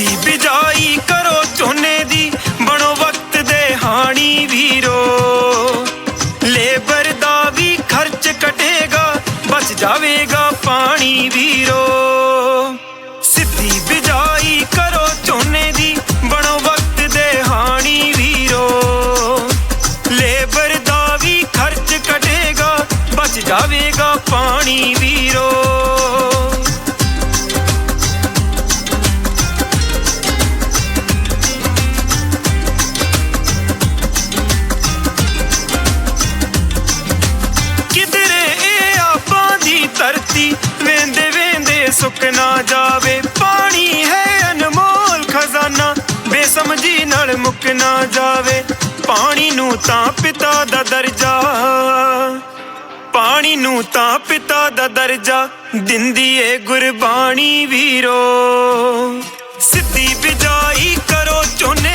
ਦੀ ਬਿਜਾਈ ਕਰੋ ਝੋਨੇ ਦੀ, ਬਣੋ ਵਕਤ ਦੇ ਹਾਣੀ ਵੀਰੋ। ਲੇਬਰ ਦਾ ਵੀ ਖਰਚ ਕਟੇਗਾ ਬਚ ਜਾਵੇਗਾ ਪਾਣੀ ਵੀਰੋ। ਸਿੱਧੀ ਬਿਜਾਈ ਕਰੋ ਝੋਨੇ ਦੀ, ਬਣੋ ਵਕਤ ਦੇ ਹਾਣੀ ਵੀਰੋ। ਲੇਬਰ ਦਾ ਵੀ ਖਰਚ ਕਟੇਗਾ ਬਚ ਜਾਵੇਗਾ ਪਾਣੀ ਸੁੱਕ ਜਾਵੇ। ਪਾਣੀ ਹੈ ਅਨਮੋਲ ਖਜ਼ਾਨਾ। ਬੇਸਮਝੀ ਨਾਲ ਮੁੱਕ ਨਾ ਜਾਵੇ। ਪਾਣੀ ਨੂੰ ਤਾਂ ਪਿਤਾ ਦਾ ਦਰਜਾ। ਪਾਣੀ ਨੂੰ ਤਾਂ ਪਿਤਾ ਦਾ ਦਰਜਾ। ਦਿੰਦੀ ਏ ਗੁਰਬਾਣੀ ਵੀਰੋ। ਸਿੱਧੀ ਬਿਜਾਈ ਕਰੋ ਝੋਨੇ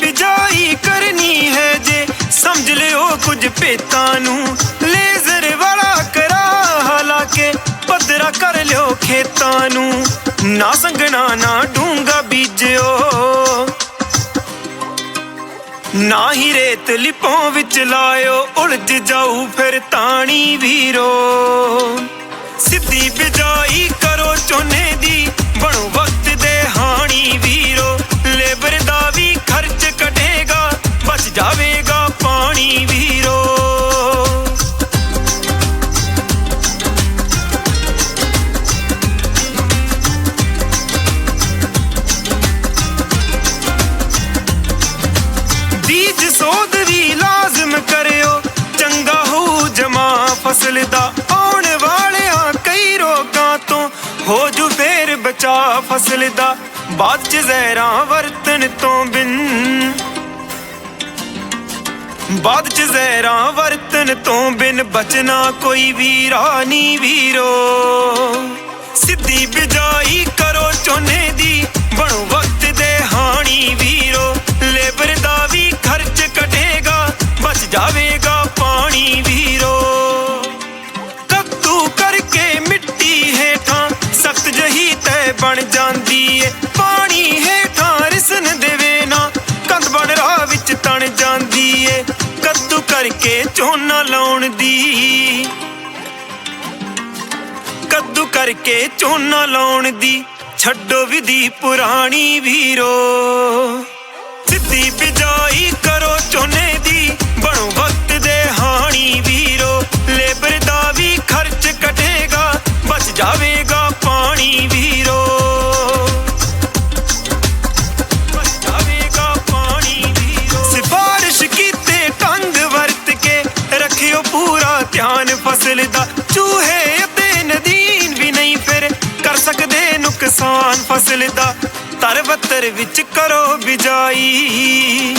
ਬਿਜਾਈ ਕਰਨੀ ਹੈ ਜੇ। ਸਮਝ ਲਿਓ ਕੁਝ ਭੇਤਾਂ ਨੂੰ। ਲੇਜ਼ਰ ਵਾਲਾ ਕਰਾ ਹਾਲਾਕੇ ਪੱਧਰਾ ਕਰ ਲਿਓ ਖੇਤਾਂ ਨੂੰ। ਨਾ ਸੰਗਣਾ ਨਾ ਡੂੰਗਾ ਬੀਜਿਓ। ਨਾ ਹੀ ਰੇਤ ਲਿਪੋਂ ਵਿੱਚ ਲਾਇਓ, ਉਲਝ ਜਾਊ ਫਿਰ ਤਾਣੀ ਵੀਰੋ। ਸਿੱਧੀ ਬਿਜਾਈ ਕਰੋ ਝੋਨੇ ਦੀ, ਬਣੋ ਵਕਤ ਹੋ ਜੂ ਬਚਾ ਫਸਲ ਦਾ ਬਾਦ ਚ ਜ਼ਹਿਰਾਂ ਵਰਤਣ ਤੋਂ ਬਿਨ। ਬਾਅਦ ਚ ਜ਼ਹਿਰਾਂ ਵਰਤਣ ਤੋਂ ਬਿਨ ਬਚਣਾ ਕੋਈ ਵੀਰਾ ਨੀ ਵੀਰੋ। ਸਿੱਧੀ ਬਿਜਾਈ ਬਣ ਜਾਂਦੀ ਏ। ਪਾਣੀ ਹੇਠਾਂ ਰਿਸਨ ਦੇਵੇ ਨਾ, ਕੰਧ ਬਣ ਰਾਹ ਵਿੱਚ ਤਣ ਜਾਂਦੀ ਏ। ਕੱਦੂ ਕਰਕੇ ਝੋਨਾ ਲਾਉਣ ਦੀ। ਕੱਦੂ ਕਰਕੇ ਝੋਨਾ ਲਾਉਣ ਦੀ, ਛੱਡੋ ਵਿਧੀ ਪੁਰਾਣੀ ਵੀਰੋ। ਸਿੱਧੀ ਬਿਜਾਈ ਕਰੋ ਝੋਨੇ ਦੀ, ਬਣੋ ਵਕਤ ਧਿਆਨ ਫਸਲ ਦਾ ਚੂਹੇ ਅਤੇ ਨਦੀਨ ਵੀ ਨਹੀਂ ਫਿਰ ਕਰ ਸਕਦੇ ਨੁਕਸਾਨ ਫਸਲ ਦਾ। ਤਰਵੱਤਰ ਵਿੱਚ ਕਰੋ ਬਿਜਾਈ।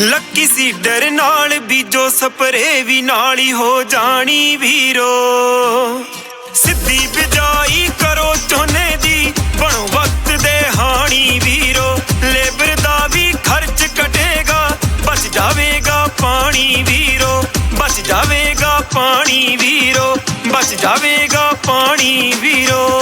ਲੱਕੀ ਸੀਡਰ ਨਾਲ ਬੀਜੋ, ਸਪਰੇ ਵੀ ਨਾਲ ਹੀ ਹੋ ਜਾਣੀ ਵੀਰੋ। ਸਿੱਧੀ ਬਿਜਾਈ ਕਰੋ, ਝੋਨੇ ਦੀ ਬਣੋ ਪਾਣੀ ਵੀਰੋ ਬਚ ਜਾਵੇਗਾ ਪਾਣੀ ਵੀਰੋ।